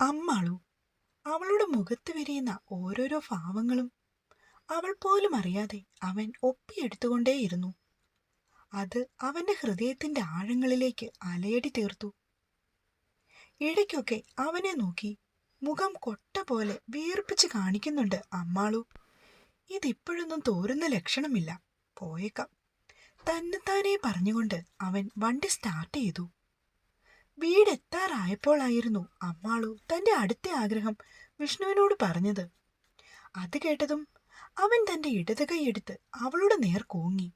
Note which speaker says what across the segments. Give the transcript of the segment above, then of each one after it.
Speaker 1: അമ്മാളു അവളുടെ മുഖത്ത് വിരിയുന്ന ഓരോരോ ഭാവങ്ങളും അവൾ പോലും അറിയാതെ അവൻ ഒപ്പിയെടുത്തുകൊണ്ടേയിരുന്നു. അത് അവന്റെ ഹൃദയത്തിന്റെ ആഴങ്ങളിലേക്ക് അലയടി തീർത്തു. ഇടയ്ക്കൊക്കെ അവനെ നോക്കി മുഖം കൊട്ട പോലെ വീർപ്പിച്ച് കാണിക്കുന്നുണ്ട് അമ്മാളു. ഇതിപ്പോഴൊന്നും തോരുന്ന ലക്ഷണമില്ല. പോയേക്കാം. തന്നെത്താനെ പറഞ്ഞുകൊണ്ട് അവൻ വണ്ടി സ്റ്റാർട്ട് ചെയ്തു. വീടെത്താറായപ്പോഴായിരുന്നു അമ്മാളു തന്റെ അടുത്ത ആഗ്രഹം വിഷ്ണുവിനോട് പറഞ്ഞത്. അത് കേട്ടതും അവൻ തന്റെ ഇടത് കൈയെടുത്ത് അവളുടെ നേർ കൂങ്ങി.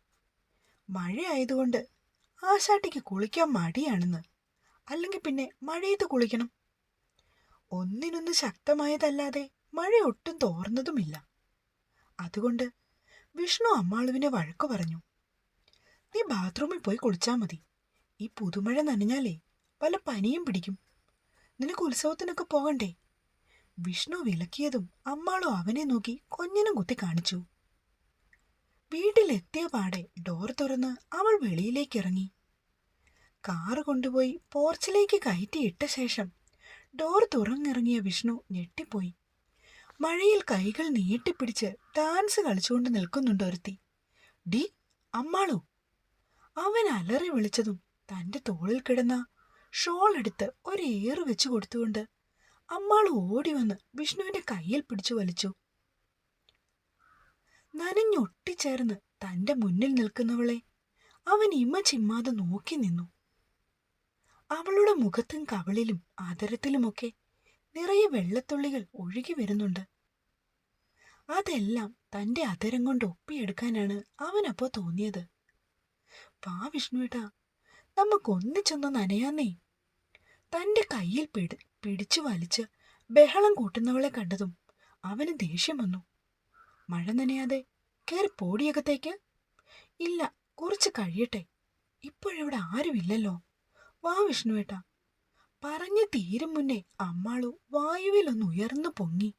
Speaker 1: മഴയായതുകൊണ്ട് ആശാട്ടിക്ക് കുളിക്കാൻ മടിയാണെന്ന് അല്ലെങ്കിൽ പിന്നെ മഴയത്ത് കുളിക്കണം. ഒന്നിനൊന്ന് ശക്തമായതല്ലാതെ മഴ ഒട്ടും തോർന്നതുമില്ല. അതുകൊണ്ട് വിഷ്ണു അമ്മാളുവിനെ വഴക്കു പറഞ്ഞു നീ ബാത്റൂമിൽ പോയി കുളിച്ചാൽ മതി. ഈ പുതുമഴ നനഞ്ഞാലേ വല്ല പനിയും പിടിക്കും. നിനക്ക് ഉത്സവത്തിനൊക്കെ പോകണ്ടേ? വിഷ്ണു വിളക്കിയതും അമ്മാളോ അവനെ നോക്കി കൊഞ്ഞിനും കുത്തി കാണിച്ചു. വീട്ടിലെത്തിയ പാടെ ഡോർ തുറന്ന് അവൾ വെളിയിലേക്ക് ഇറങ്ങി. കാറ് കൊണ്ടുപോയി പോർച്ചിലേക്ക് കയറ്റിയിട്ട ശേഷം ഡോർ തുറന്നിറങ്ങിയ വിഷ്ണു ഞെട്ടിപ്പോയി. മഴയിൽ കൈകൾ നീട്ടിപ്പിടിച്ച് ഡാൻസ് കളിച്ചുകൊണ്ട് നിൽക്കുന്നുണ്ട് ഒരുത്തി. ഡി അമ്മാളു? അവൻ അലറി വിളിച്ചതും തന്റെ തോളിൽ കിടന്ന ഷോൾ എടുത്ത് ഒരേറ് വെച്ചു കൊടുത്തുകൊണ്ട് അമ്മാൾ ഓടി വന്ന് വിഷ്ണുവിന്റെ കയ്യിൽ പിടിച്ചു വലിച്ചു. നനഞ്ഞൊട്ടിച്ചേർന്ന് തന്റെ മുന്നിൽ നിൽക്കുന്നവളെ അവൻ ഇമ്മ ചിമ്മാതെ നോക്കി നിന്നു. അവളുടെ മുഖത്തും കവളിലും ആദരത്തിലുമൊക്കെ നിറയെ വെള്ളത്തുള്ളികൾ ഒഴുകി വരുന്നുണ്ട്. അതെല്ലാം തന്റെ അതരം കൊണ്ട് ഒപ്പിയെടുക്കാനാണ് അവനപ്പോ തോന്നിയത്. വാ വിഷ്ണുവേട്ടാ നമുക്കൊന്നിച്ചൊന്ന് നനയാന്നേ തന്റെ കയ്യിൽ പിടി പിടിച്ചു വലിച്ച് ബഹളം കൂട്ടുന്നവളെ കണ്ടതും അവന് ദേഷ്യം വന്നു. മഴ നനയാതെ കയറി പോടിയകത്തേക്ക്? ഇല്ല കുറച്ച് കഴിയട്ടെ. ഇപ്പോഴിവിടെ ആരുമില്ലല്ലോ. വാ വിഷ്ണുവേട്ട. പറഞ്ഞു തീരും മുന്നേ അമ്മാളു വായുവിലൊന്ന് ഉയർന്നു പൊങ്ങി.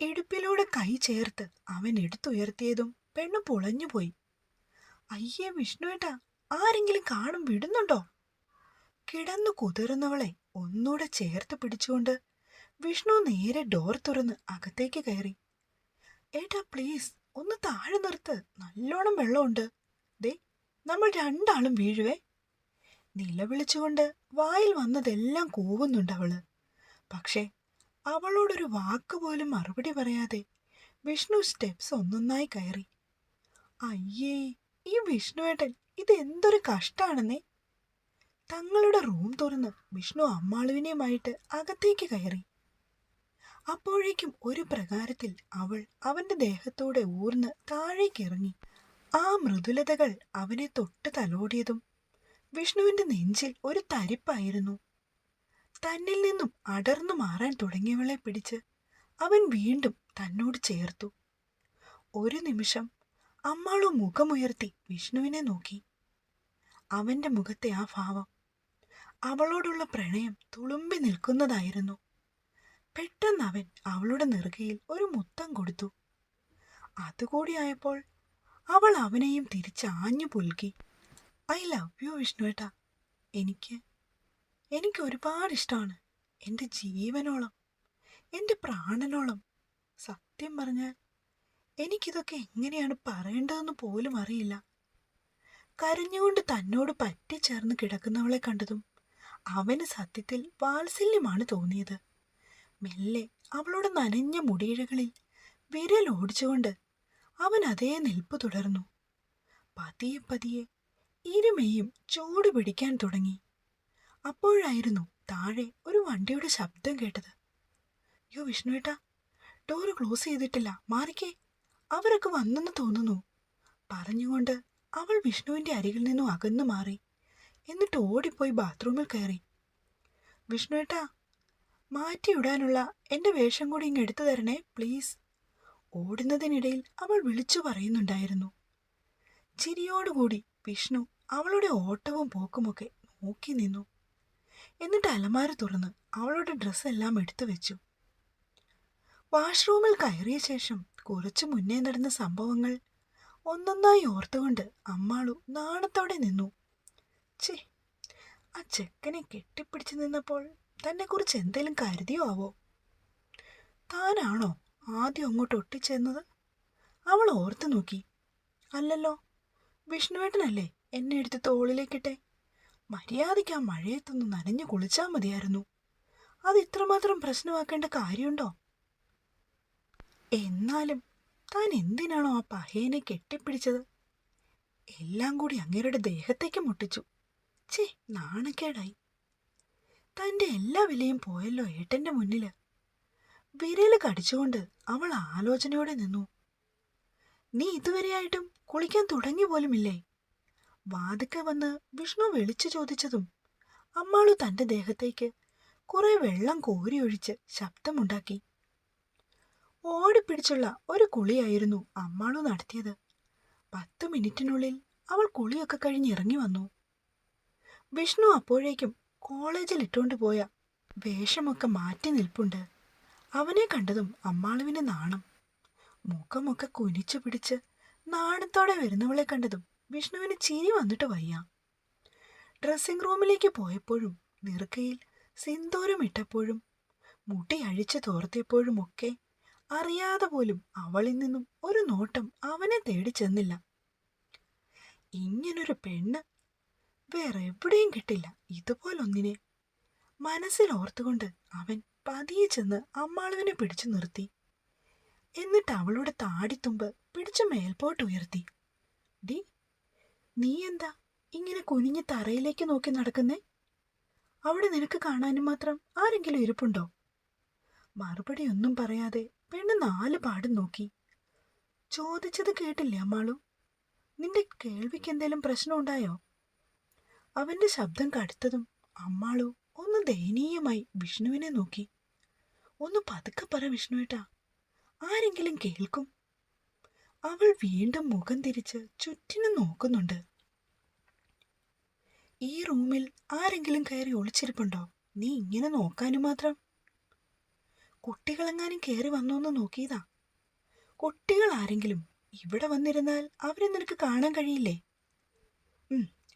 Speaker 1: എടുപ്പിലൂടെ കൈ ചേർത്ത് അവൻ എടുത്തുയർത്തിയതും പെണ്ണു പൊളഞ്ഞുപോയി. അയ്യേ വിഷ്ണുവേട്ടാ ആരെങ്കിലും കാണും വിടുന്നുണ്ടോ? കിടന്നു കുതിർന്നവളെ ഒന്നുകൂടെ ചേർത്ത് പിടിച്ചുകൊണ്ട് വിഷ്ണു നേരെ ഡോർ തുറന്ന് അകത്തേക്ക് കയറി. ഏട്ടാ പ്ലീസ് ഒന്ന് താഴെ നിർത്ത്. നല്ലോണം വെള്ളമുണ്ട്. ദേ നമ്മൾ രണ്ടാളും വീഴുവേ. നിലവിളിച്ചുകൊണ്ട് വായിൽ വന്നതെല്ലാം കൂവുന്നുണ്ട് അവൾ. പക്ഷേ അവളോടൊരു വാക്ക് പോലും മറുപടി പറയാതെ വിഷ്ണു സ്റ്റെപ്സ് ഒന്നൊന്നായി കയറി. അയ്യേ ഈ വിഷ്ണുവേട്ടൻ ഇത് എന്തൊരു കഷ്ടാണെന്നേ. തങ്ങളുടെ റൂം തുറന്ന് വിഷ്ണു അമ്മാളുവിനെയുമായിട്ട് അകത്തേക്ക് കയറി. അപ്പോഴേക്കും ഒരു പ്രകാരത്തിൽ അവൾ അവന്റെ ദേഹത്തോടെ ഊർന്ന് താഴേക്കിറങ്ങി. ആ മൃദുലതകൾ അവനെ തൊട്ട് തലോടിയതും വിഷ്ണുവിന്റെ നെഞ്ചിൽ ഒരു തരിപ്പായിരുന്നു. തന്നിൽ നിന്നും അടർന്നു മാറാൻ തുടങ്ങിയവളെ പിടിച്ച് അവൻ വീണ്ടും തന്നോട് ചേർത്തു. ഒരു നിമിഷം അമ്മാളു മുഖമുയർത്തി വിഷ്ണുവിനെ നോക്കി. അവന്റെ മുഖത്തെ ആ ഭാവം അവളോടുള്ള പ്രണയം തുളുമ്പി നിൽക്കുന്നതായിരുന്നു. പെട്ടെന്ന് അവൻ അവളുടെ നെറുകയിൽ ഒരു മുത്തം കൊടുത്തു. അതുകൂടിയായപ്പോൾ അവൾ അവനെയും തിരിച്ചാഞ്ഞു പുൽകി ഐ ലവ് യു വിഷ്ണുവേട്ടാ എനിക്ക് എനിക്ക് ഒരുപാട് ഇഷ്ടമാണ്. എന്റെ ജീവനോളം എന്റെ പ്രാണനോളം. സത്യം പറഞ്ഞാൽ എനിക്കിതൊക്കെ എങ്ങനെയാണ് പറയേണ്ടതെന്ന് പോലും അറിയില്ല. കരഞ്ഞുകൊണ്ട് തന്നോട് പറ്റിച്ചേർന്ന് കിടക്കുന്നവളെ കണ്ടതും അവന് സത്യത്തിൽ വാത്സല്യമാണ് തോന്നിയത്. മെല്ലെ അവളുടെ നനഞ്ഞ മുടിയിഴകളിൽ വിരൽ ഓടിച്ചുകൊണ്ട് അവൻ അതേ നിൽപ്പ് തുടർന്നു. പതിയെ പതിയെ ഇരുമയും ചൂട് പിടിക്കാൻ തുടങ്ങി. അപ്പോഴായിരുന്നു താഴെ ഒരു വണ്ടിയുടെ ശബ്ദം കേട്ടത്. യോ വിഷ്ണുവേട്ടാ ഡോറ് ക്ലോസ് ചെയ്തിട്ടില്ല. മാറിക്കേ. അവരൊക്കെ വന്നെന്ന് തോന്നുന്നു. പറഞ്ഞുകൊണ്ട് അവൾ വിഷ്ണുവിന്റെ അരികിൽ നിന്നും അകന്നു മാറി. എന്നിട്ട് ഓടിപ്പോയി ബാത്റൂമിൽ കയറി. വിഷ്ണുവേട്ടാ മാറ്റിയിടാനുള്ള എന്റെ വേഷം കൂടി ഇങ്ങ് എടുത്തു തരണേ പ്ലീസ്. ഓടുന്നതിനിടയിൽ അവൾ വിളിച്ചു പറയുന്നുണ്ടായിരുന്നു. ചിരിയോടുകൂടി വിഷ്ണു അവളുടെ ഓട്ടവും പോക്കുമൊക്കെ നോക്കി നിന്നു. എന്നിട്ട് അലമാര തുറന്ന് അവളുടെ ഡ്രസ്സെല്ലാം എടുത്തു വെച്ചു. വാഷ്റൂമിൽ കയറിയ ശേഷം കുറച്ചു മുന്നേ നടന്ന സംഭവങ്ങൾ ഒന്നൊന്നായി ഓർത്തുകൊണ്ട് അമ്മാളു നാണത്തോടെ നിന്നു. ചേ ആ ചെക്കനെ കെട്ടിപ്പിടിച്ചു നിന്നപ്പോൾ തന്നെക്കുറിച്ച് എന്തേലും കരുതിയോ ആവോ? താനാണോ ആദ്യം അങ്ങോട്ട് ഒട്ടിച്ചെന്നത് അവൾ ഓർത്തു നോക്കി. അല്ലല്ലോ വിഷ്ണുവേട്ടനല്ലേ എന്നെ എടുത്ത് തോളിലേക്കിട്ടെ? മര്യാദയ്ക്ക് ആ മഴയത്തൊന്ന് നനഞ്ഞു കുളിച്ചാൽ മതിയായിരുന്നു. അത് ഇത്രമാത്രം പ്രശ്നമാക്കേണ്ട കാര്യമുണ്ടോ? എന്നാലും താൻ എന്തിനാണോ ആ പഹയനെ കെട്ടിപ്പിടിച്ചത്? എല്ലാം കൂടി അങ്ങേരുടെ ദേഹത്തേക്ക് മുട്ടിച്ചു. ചേ നാണക്കേടായി. തന്റെ എല്ലാ വിലയും പോയല്ലോ ഏട്ടന്റെ മുന്നിൽ. വിരൽ കടിച്ചുകൊണ്ട് അവൾ ആലോചനയോടെ നിന്നു. നീ ഇതുവരെയായിട്ടും കുളിക്കാൻ തുടങ്ങി പോലുമില്ലേ? വാതുക്കെ വന്ന് വിഷ്ണു വിളിച്ചു ചോദിച്ചതും അമ്മാളു തന്റെ ദേഹത്തേക്ക് കുറെ വെള്ളം കോരിയൊഴിച്ച് ശബ്ദമുണ്ടാക്കി. ഓടിപ്പിടിച്ചുള്ള ഒരു കുളിയായിരുന്നു അമ്മാളു നടത്തിയത്. പത്തു മിനിറ്റിനുള്ളിൽ അവൾ കുളിയൊക്കെ കഴിഞ്ഞ് ഇറങ്ങി വന്നു. വിഷ്ണു അപ്പോഴേക്കും കോളേജിൽ ഇട്ടുകൊണ്ട് പോയ വേഷമൊക്കെ മാറ്റി നിൽപ്പുണ്ട്. അവനെ കണ്ടതും അമ്മാളുവിന് നാണം. മുഖമൊക്കെ കുനിച്ചു പിടിച്ച് നാണത്തോടെ വരുന്നവളെ കണ്ടതും വിഷ്ണുവിന് ചിരി വന്നിട്ട് വയ്യ. ഡ്രസ്സിംഗ് റൂമിലേക്ക് പോയപ്പോഴും നിറുക്കയിൽ സിന്ദൂരം ഇട്ടപ്പോഴും മുടി അഴിച്ചു തോർത്തിയപ്പോഴും ഒക്കെ അറിയാതെ പോലും അവളിൽ നിന്നും ഒരു നോട്ടം അവനെ തേടി ചെന്നില്ല. ഇങ്ങനൊരു പെണ്ണ് വേറെ എവിടെയും കിട്ടില്ല. ഇതുപോലൊന്നിനെ മനസ്സിൽ ഓർത്തുകൊണ്ട് അവൻ പതിയെ ചെന്ന് അമ്മാളുവിനെ പിടിച്ചു നിർത്തി. എന്നിട്ട് അവളുടെ താടിത്തുമ്പ് പിടിച്ച് മേൽപോട്ട് ഉയർത്തി. ഡി നീ എന്താ ഇങ്ങനെ കുനിഞ്ഞ് തറയിലേക്ക് നോക്കി നടക്കുന്നേ? അവിടെ നിനക്ക് കാണാനും മാത്രം ആരെങ്കിലും ഇരിപ്പുണ്ടോ? മറുപടി ഒന്നും പറയാതെ പെണ്ണ് നാല് പാടും നോക്കി. ചോദിച്ചത് കേട്ടില്ലേ അമ്മാളു? നിന്റെ കേൾവിക്ക് എന്തേലും പ്രശ്നമുണ്ടായോ അവന്റെ ശബ്ദം കടുത്തതും അമ്മാളു ഒന്ന് ദയനീയമായി വിഷ്ണുവിനെ നോക്കി. ഒന്ന് പതുക്കെ പറ വിഷ്ണുവേട്ടാ ആരെങ്കിലും കേൾക്കും. അവൾ വീണ്ടും മുഖം തിരിച്ച് ചുറ്റിനും നോക്കുന്നുണ്ട്. ഈ റൂമിൽ ആരെങ്കിലും കയറി ഒളിച്ചിരിപ്പുണ്ടോ? നീ ഇങ്ങനെ നോക്കാനും മാത്രം. കുട്ടികളെങ്ങാനും കയറി വന്നോന്ന് നോക്കിയതാ. കുട്ടികൾ ആരെങ്കിലും ഇവിടെ വന്നിരുന്നാൽ അവരെ നിനക്ക് കാണാൻ കഴിയില്ലേ?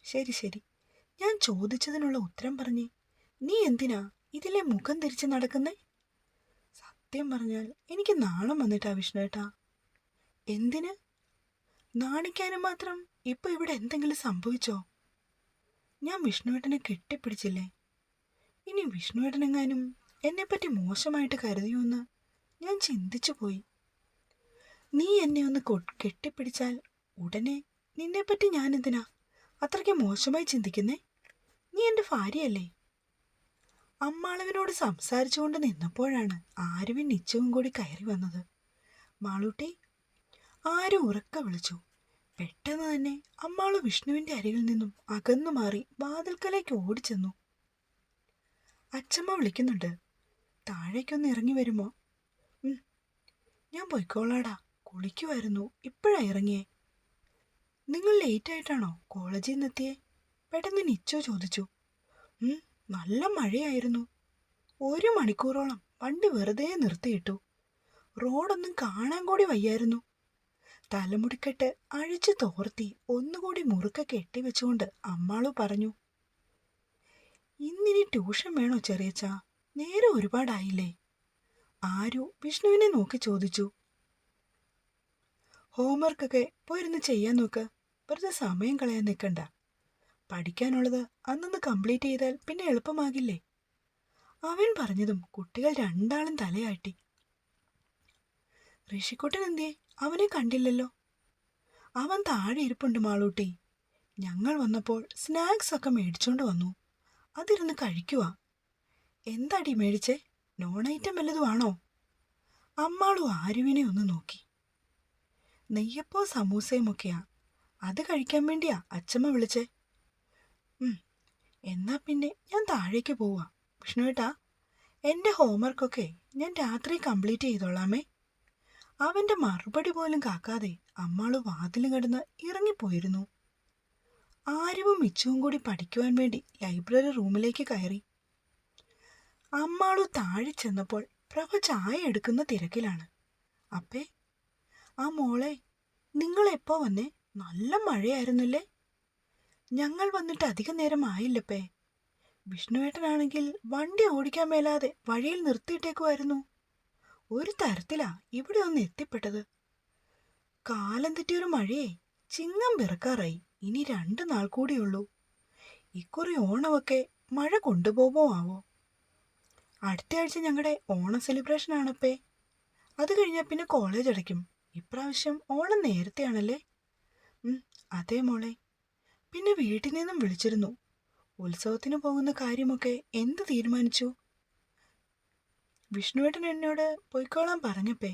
Speaker 1: ശരി ശരി. ഞാൻ ചോദിച്ചതിനുള്ള ഉത്തരം പറഞ്ഞേ നീ എന്തിനാ ഇതിലെ മുഖം തിരിച്ച് നടക്കുന്നേ? സത്യം പറഞ്ഞാൽ എനിക്ക് നാണം വന്നിട്ടാ വിഷ്ണു ഏട്ടാ. എന്തിന്? നാണിക്കാനും മാത്രം ഇപ്പൊ ഇവിടെ എന്തെങ്കിലും സംഭവിച്ചോ? ഞാൻ വിഷ്ണുവേട്ടനെ കെട്ടിപ്പിടിച്ചില്ലേ? ഇനി വിഷ്ണുവേട്ടനെങ്ങാനും എന്നെപ്പറ്റി മോശമായിട്ട് കരുതിയോന്ന് ഞാൻ ചിന്തിച്ചു പോയി. നീ എന്നെ ഒന്ന് കെട്ടിപ്പിടിച്ചാൽ ഉടനെ നിന്നെപ്പറ്റി ഞാൻ എന്തിനാ അത്രയ്ക്ക് മോശമായി ചിന്തിക്കുന്നേ? നീ എന്റെ ഭാര്യയല്ലേ? അമ്മാളവിനോട് സംസാരിച്ചുകൊണ്ട് നിന്നപ്പോഴാണ് ആരുവിൻ നിച്ചവും കൂടി കയറി വന്നത്. മാളൂട്ടി ആരും ഉറക്ക വിളിച്ചു. പെട്ടെന്ന് തന്നെ അമ്മാളു വിഷ്ണുവിന്റെ അരികിൽ നിന്നും അകന്നു മാറി വാതിൽക്കലേക്ക് ഓടിച്ചെന്നു. അച്ചമ്മ വിളിക്കുന്നുണ്ട്. താഴേക്കൊന്ന് ഇറങ്ങി വരുമോ? ഞാൻ പോയിക്കോളാടാ. കുളിക്കുമായിരുന്നു ഇപ്പോഴാ ഇറങ്ങിയേ. നിങ്ങൾ ലേറ്റ് ആയിട്ടാണോ കോളേജിൽ നിന്നെത്തിയേ? പെട്ടെന്ന് നിച്ചോ ചോദിച്ചു. നല്ല മഴയായിരുന്നു. ഒരു മണിക്കൂറോളം വണ്ടി വെറുതെ നിർത്തിയിട്ടു. റോഡൊന്നും കാണാൻ കൂടി വയ്യായിരുന്നു. തലമുടിക്കെട്ട് അഴിച്ചു തോർത്തി ഒന്നുകൂടി മുറുക്ക കെട്ടിവെച്ചുകൊണ്ട് അമ്മാളു പറഞ്ഞു ഇന്നിനി ട്യൂഷൻ വേണോ ചെറിയച്ച? നേരെ ഒരുപാടായില്ലേ? ആരു വിഷ്ണുവിനെ നോക്കി ചോദിച്ചു. ഹോംവർക്കൊക്കെ പോയിരുന്ന് ചെയ്യാൻ നോക്ക്. വെറുതെ സമയം കളയാൻ നിൽക്കണ്ട. പഠിക്കാനുള്ളത് അന്നൊന്ന് കംപ്ലീറ്റ് ചെയ്താൽ പിന്നെ എളുപ്പമാകില്ലേ? അവൻ പറഞ്ഞതും കുട്ടികൾ രണ്ടാളും തലയാട്ടി. ഋഷിക്കുട്ടൻ എന്തേ അവനെ കണ്ടില്ലല്ലോ. അവൻ താഴെ ഇരിപ്പുണ്ട് മാളൂട്ടി. ഞങ്ങൾ വന്നപ്പോൾ സ്നാക്സ് ഒക്കെ മേടിച്ചോണ്ട് വന്നു. അതിരുന്ന് കഴിക്കുക എന്താടി മേടിച്ചേ? നോൺ ഐറ്റം വല്ലതുമാണോ അമ്മാളു ആരുവിനെ ഒന്ന് നോക്കി. നെയ്യപ്പോ സമൂസയും ഒക്കെയാ. അത് കഴിക്കാൻ വേണ്ടിയാ അച്ചമ്മ വിളിച്ചേ. എന്നാ പിന്നെ ഞാൻ താഴേക്ക് പോവാ. വിഷ്ണുവേട്ടാ എന്റെ ഹോംവർക്കൊക്കെ ഞാൻ രാത്രി കംപ്ലീറ്റ് ചെയ്തോളാമേ. അവന്റെ മറുപടി പോലും കാക്കാതെ അമ്മാൾ വാതിൽ കടന്ന് ഇറങ്ങിപ്പോയിരുന്നു. ആരുവും മിച്ചവും കൂടി പഠിക്കുവാൻ വേണ്ടി ലൈബ്രറി റൂമിലേക്ക് കയറി. അമ്മാളു താഴെ ചെന്നപ്പോൾ പ്രഭ ചായ എടുക്കുന്ന തിരക്കിലാണ്. അപ്പേ ആ മോളെ നിങ്ങൾ എപ്പോ വന്നേ? നല്ല മഴയായിരുന്നല്ലേ? ഞങ്ങൾ വന്നിട്ട് അധിക നേരം ആയില്ലപ്പേ. വിഷ്ണുവേട്ടനാണെങ്കിൽ വണ്ടി ഓടിക്കാൻ മേലാതെ വഴിയിൽ നിർത്തിയിട്ടേക്കുമായിരുന്നു ഒരു തരത്തിലാ ഇവിടെ ഒന്ന് എത്തിപ്പെട്ടത്. കാലം തെറ്റിയൊരു മഴയെ ചിങ്ങം പിറക്കാറായി ഇനി രണ്ടു നാൾ കൂടിയുള്ളൂ. ഇക്കുറി ഓണമൊക്കെ മഴ കൊണ്ടുപോകുമോ ആവോ? അടുത്ത ആഴ്ച ഞങ്ങളുടെ ഓണം സെലിബ്രേഷൻ ആണപ്പേ. അത് കഴിഞ്ഞാൽ പിന്നെ കോളേജ് അടയ്ക്കും. ഇപ്രാവശ്യം ഓണം നേരത്തെയാണല്ലേ? അതെ മോളെ. പിന്നെ വീട്ടിൽ നിന്നും വിളിച്ചിരുന്നു. ഉത്സവത്തിന് പോകുന്ന കാര്യമൊക്കെ എന്ത് തീരുമാനിച്ചു? വിഷ്ണുവേട്ടൻ എന്നോട് പൊയ്ക്കോളാൻ പറഞ്ഞപ്പേ.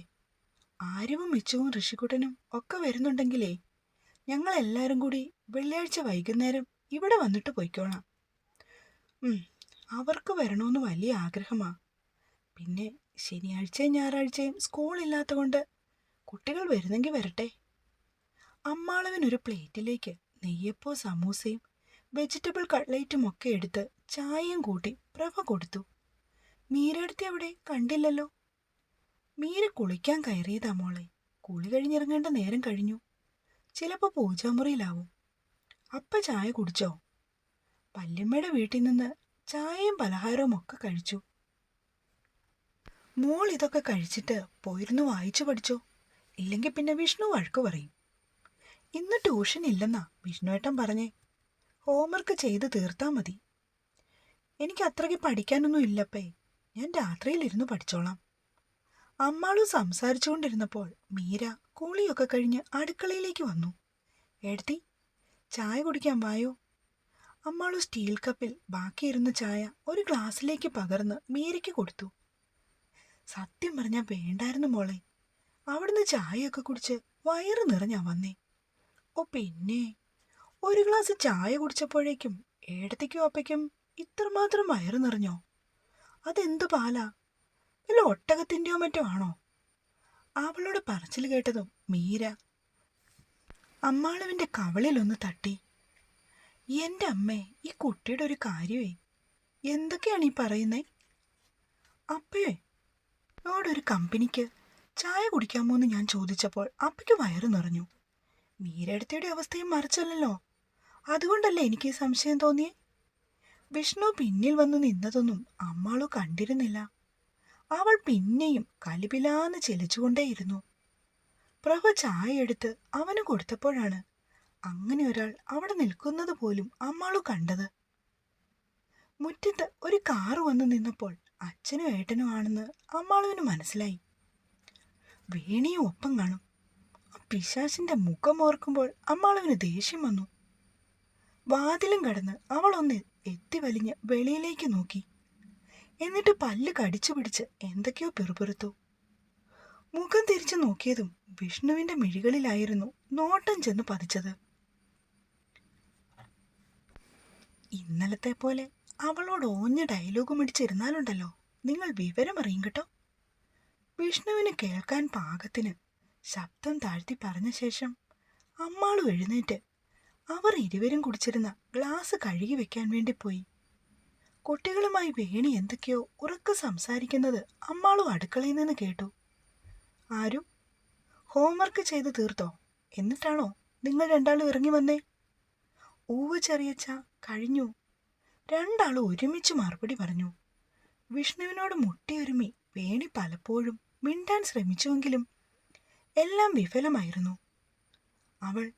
Speaker 1: ആര്യവും മിച്ചവും ഋഷിക്കുട്ടനും ഒക്കെ വരുന്നുണ്ടെങ്കിലേ ഞങ്ങളെല്ലാവരും കൂടി വെള്ളിയാഴ്ച വൈകുന്നേരം ഇവിടെ വന്നിട്ട് പൊയ്ക്കോളാം. അവർക്ക് വരണമെന്ന് വലിയ ആഗ്രഹമാണ് പിന്നെ ശനിയാഴ്ചയും ഞായറാഴ്ചയും സ്കൂളില്ലാത്ത കൊണ്ട് കുട്ടികൾ വരുന്നെങ്കിൽ വരട്ടെ. അമ്മാളവനൊരു പ്ലേറ്റിലേക്ക് നെയ്യപ്പോ സമൂസയും വെജിറ്റബിൾ കട്ട്ലേറ്റും ഒക്കെ എടുത്ത് ചായയും കൂട്ടി പ്രഭ കൊടുത്തു. മീരെടുത്തി അവിടെ കണ്ടില്ലല്ലോ. മീര കുളിക്കാൻ കയറിയതാ മോളെ. കുളി കഴിഞ്ഞിറങ്ങേണ്ട നേരം കഴിഞ്ഞു. ചിലപ്പോൾ പൂജാമുറിയിലാവും. അപ്പ ചായ കുടിച്ചോ? പല്ലിമ്മയുടെ വീട്ടിൽ നിന്ന് ചായയും പലഹാരവും ഒക്കെ കഴിച്ചു. മോൾ ഇതൊക്കെ കഴിച്ചിട്ട് പോയിരുന്നു വായിച്ചു പഠിച്ചോ. ഇല്ലെങ്കിൽ പിന്നെ വിഷ്ണു വഴക്ക് പറയും. ഇന്ന് ട്യൂഷൻ ഇല്ലെന്നാ വിഷ്ണുവേട്ടൻ പറഞ്ഞേ. ഹോംവർക്ക് ചെയ്ത് തീർത്താൽ മതി. എനിക്ക് അത്രയ്ക്ക് പഠിക്കാനൊന്നും ഇല്ലപ്പേ. ഞാൻ രാത്രിയിലിരുന്ന് പഠിച്ചോളാം. അമ്മാളും സംസാരിച്ചുകൊണ്ടിരുന്നപ്പോൾ മീര കൂളിയൊക്കെ കഴിഞ്ഞ് അടുക്കളയിലേക്ക് വന്നു. എഴുതി ചായ കുടിക്കാൻ വായോ? അമ്മാളു സ്റ്റീൽ കപ്പിൽ ബാക്കിയിരുന്ന ചായ ഒരു ഗ്ലാസ്സിലേക്ക് പകർന്ന് മീരയ്ക്ക് കൊടുത്തു. സത്യം പറഞ്ഞാൽ വേണ്ടായിരുന്നു മോളെ. അവിടുന്ന് ചായയൊക്കെ കുടിച്ച് വയറ് നിറഞ്ഞാ വന്നേ. ഓ പിന്നെ. ഒരു ഗ്ലാസ് ചായ കുടിച്ചപ്പോഴേക്കും ഏടത്തേക്കും അപ്പയ്ക്കും ഇത്രമാത്രം വയറ് നിറഞ്ഞോ? അതെന്ത് പാലാ? വല്ല ഒട്ടകത്തിന്റെയോ മറ്റോ ആണോ? അവളോട് പറച്ചിൽ കേട്ടതും മീര അമ്മാളുവിന്റെ കവളിലൊന്ന് തട്ടി. എന്റെ അമ്മേ ഈ കുട്ടിയുടെ ഒരു കാര്യമേ എന്തൊക്കെയാണ് ഈ പറയുന്നേ? അപ്പേ ഒരു കമ്പനിക്ക് ചായ കുടിക്കാമോ എന്ന് ഞാൻ ചോദിച്ചപ്പോൾ അപ്പയ്ക്ക് വയറ് നിറഞ്ഞു. മീരടുത്തയുടെ അവസ്ഥയും മറിച്ചല്ലല്ലോ. അതുകൊണ്ടല്ലേ എനിക്ക് സംശയം തോന്നിയേ? വിഷ്ണു പിന്നിൽ വന്നു നിന്നതൊന്നും അമ്മാളു കണ്ടിരുന്നില്ല. അവൾ പിന്നെയും കലിപിലാന്ന് ചെലിച്ചുകൊണ്ടേയിരുന്നു. പ്രഭ ചായ എടുത്ത് അവന് കൊടുത്തപ്പോഴാണ് അങ്ങനെ ഒരാൾ അവിടെ നിൽക്കുന്നത് പോലും അമ്മാളു കണ്ടത്. മുറ്റത്ത് ഒരു കാറ് വന്നു നിന്നപ്പോൾ അച്ഛനും ഏട്ടനും ആണെന്ന് അമ്മാളുവിന് മനസ്സിലായി. വേണിയും ഒപ്പം കാണും. ആ മുഖം ഓർക്കുമ്പോൾ അമ്മാളുവിന് ദേഷ്യം വന്നു. വാതിലും കടന്ന് അവൾ ഒന്ന് എത്തി വലിഞ്ഞ് വെളിയിലേക്ക് നോക്കി. എന്നിട്ട് പല്ല് കടിച്ചു പിടിച്ച് എന്തൊക്കെയോ പിറുപിറുത്തു. മുഖം തിരിച്ചു നോക്കിയതും വിഷ്ണുവിന്റെ മിഴികളിലായിരുന്നു നോട്ടം ചെന്ന് പതിച്ചത്. ഇന്നലത്തെ പോലെ അവളോട് ഓഞ്ഞ ഡയലോഗും ഇടിച്ചിരുന്നാലുണ്ടല്ലോ നിങ്ങൾ വിവരം അറിയും കേട്ടോ. വിഷ്ണുവിന് കേൾക്കാൻ പാകത്തിന് ശബ്ദം താഴ്ത്തി പറഞ്ഞ ശേഷം അമ്മാളും എഴുന്നേറ്റ് അവർ ഇരുവരും കുടിച്ചിരുന്ന ഗ്ലാസ് കഴുകി വെക്കാൻ വേണ്ടി പോയി. കുട്ടികളുമായി വേണി എന്തൊക്കെയോ ഉറക്കെ സംസാരിക്കുന്നത് അമ്മാളും അടുക്കളയിൽ നിന്ന് കേട്ടു. ആരും? ഹോംവർക്ക് ചെയ്ത് തീർത്തോ? എന്നിട്ടാണോ നിങ്ങൾ രണ്ടാളും ഇറങ്ങി വന്നേ? ഊവ് ചെറിയച്ച കഴിഞ്ഞു. രണ്ടാളും ഒരുമിച്ച് മറുപടി പറഞ്ഞു. വിഷ്ണുവിനോട് മുട്ടിയൊരുമി വേണി പലപ്പോഴും മിണ്ടാൻ ശ്രമിച്ചുവെങ്കിലും എല്ലാം വിഫലമായിരുന്നു. അവൾ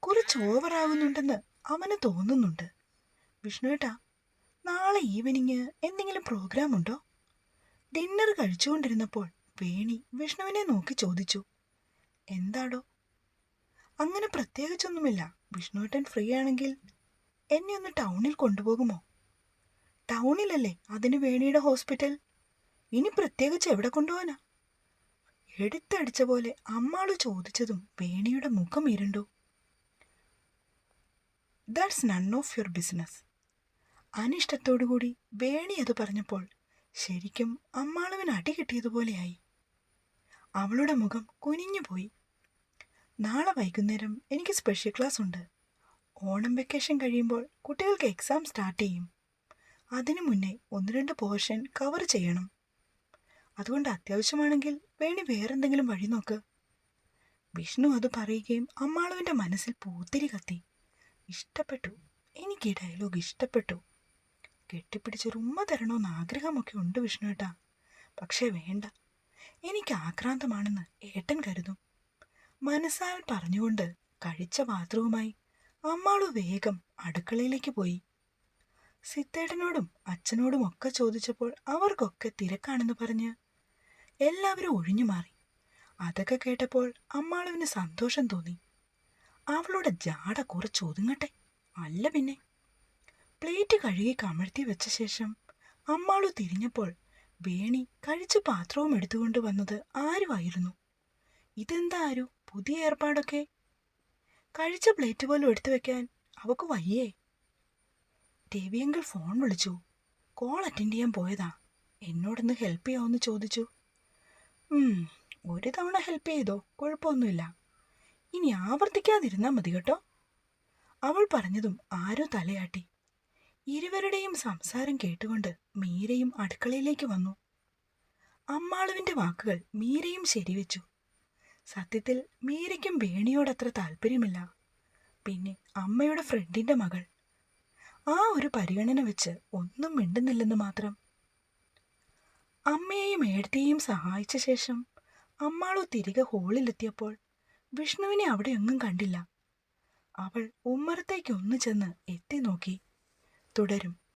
Speaker 1: കുറച്ച് ഓവറാകുന്നുണ്ടെന്ന് അവന് തോന്നുന്നുണ്ട്. വിഷ്ണുവേട്ടാ നാളെ ഈവനിങ് എന്തെങ്കിലും പ്രോഗ്രാം ഉണ്ടോ? ഡിന്നർ കഴിച്ചുകൊണ്ടിരുന്നപ്പോൾ വേണി വിഷ്ണുവിനെ നോക്കി ചോദിച്ചു. എന്താടോ? അങ്ങനെ പ്രത്യേകിച്ചൊന്നുമില്ല. വിഷ്ണുവേട്ടൻ ഫ്രീ ആണെങ്കിൽ എന്നെ ഒന്ന് ടൗണിൽ കൊണ്ടുപോകുമോ? ടൗണിലല്ലേ അതിന് വേണിയുടെ ഹോസ്പിറ്റൽ? ഇനി പ്രത്യേകിച്ച് എവിടെ കൊണ്ടുപോകാനാ? എടുത്തടിച്ച പോലെ അമ്മാൾ ചോദിച്ചതും വേണിയുടെ മുഖം ഇരുണ്ടു. That's none of your business അനിഷ്ടത്തോടുകൂടി Veni അത് പറഞ്ഞപ്പോൾ ശരിക്കും അമ്മാളുവിന് അടി കിട്ടിയതുപോലെയായി. അവളുടെ മുഖം കുനിഞ്ഞുപോയി. നാളെ വൈകുന്നേരം എനിക്ക് സ്പെഷ്യൽ ക്ലാസ് ഉണ്ട്. ഓണം വെക്കേഷൻ കഴിയുമ്പോൾ കുട്ടികൾക്ക് എക്സാം സ്റ്റാർട്ട് ചെയ്യും. അതിനു മുന്നേ ഒന്ന് രണ്ട് പോർഷൻ കവർ ചെയ്യണം. അതുകൊണ്ട് അത്യാവശ്യമാണെങ്കിൽ വേണി വേറെന്തെങ്കിലും വഴി നോക്ക്. വിഷ്ണു അത് പറയുകയും അമ്മാളുവിന്റെ മനസ്സിൽ പൂത്തിരി കത്തി. ഇഷ്ടപ്പെട്ടു. എനിക്ക് ഈ ഡയലോഗ് ഇഷ്ടപ്പെട്ടു. കെട്ടിപ്പിടിച്ചൊരു ഉമ്മ തരണമെന്ന് ആഗ്രഹമൊക്കെ ഉണ്ട് വിഷ്ണു ഏട്ടാ. പക്ഷേ വേണ്ട. എനിക്ക് ആക്രാന്തമാണെന്ന് ഏട്ടൻ കരുതും. മനസ്സാൽ പറഞ്ഞുകൊണ്ട് കഴിച്ച പാത്രവുമായി അമ്മാളു വേഗം അടുക്കളയിലേക്ക് പോയി. സിത്തേട്ടനോടും അച്ഛനോടും ഒക്കെ ചോദിച്ചപ്പോൾ അവർക്കൊക്കെ തിരക്കാണെന്ന് പറഞ്ഞ് എല്ലാവരും ഒഴിഞ്ഞു മാറി. അതൊക്കെ കേട്ടപ്പോൾ അമ്മാളുവിന് സന്തോഷം തോന്നി. അവളുടെ ജാട കുറച്ച് ഒതുങ്ങട്ടെ അല്ല പിന്നെ. പ്ലേറ്റ് കഴുകി കമഴ്ത്തി വെച്ച ശേഷം അമ്മാളു തിരിഞ്ഞപ്പോൾ വേണി കഴിച്ച പാത്രവും എടുത്തുകൊണ്ട് വന്നത് ആരുമായിരുന്നു? ഇതെന്താ ആരു? പുതിയ ഏർപ്പാടൊക്കെ? കഴിച്ച പ്ലേറ്റ് പോലും എടുത്തു വെക്കാൻ അവക്ക് വയ്യേ. ദേവിയെങ്കിൽ ഫോൺ വിളിച്ചു. കോൾ അറ്റൻഡ് ചെയ്യാൻ പോയതാ. എന്നോടൊന്ന് ഹെൽപ്പ് ചെയ്യാമെന്ന് ചോദിച്ചു. ഒരു തവണ ഹെൽപ്പ് ചെയ്തോ? കുഴപ്പമൊന്നുമില്ല. ഇനി ആവർത്തിക്കാതിരുന്നാൽ മതി കേട്ടോ. അവൾ പറഞ്ഞതും ആരോ തലയാട്ടി. ഇരുവരുടെയും സംസാരം കേട്ടുകൊണ്ട് മീരയും അടുക്കളയിലേക്ക് വന്നു. അമ്മാളുവിന്റെ വാക്കുകൾ മീരയും ശരിവെച്ചു. സത്യത്തിൽ മീരയ്ക്കും വേണിയോടത്ര താല്പര്യമില്ല. പിന്നെ അമ്മയുടെ ഫ്രണ്ടിന്റെ മകൾ. ആ ഒരു പരിഗണന വെച്ച് ഒന്നും മിണ്ടുന്നില്ലെന്ന് മാത്രം. അമ്മയെയും ഏടത്തെയും സഹായിച്ച ശേഷം അമ്മാളു തിരികെ ഹോളിലെത്തിയപ്പോൾ വിഷ്ണുവിനെ അവിടെ എങ്ങും കണ്ടില്ല. അവൾ ഉമ്മറത്തേക്ക് ഒന്ന് ചെന്ന് എത്തി നോക്കി. തുടരും.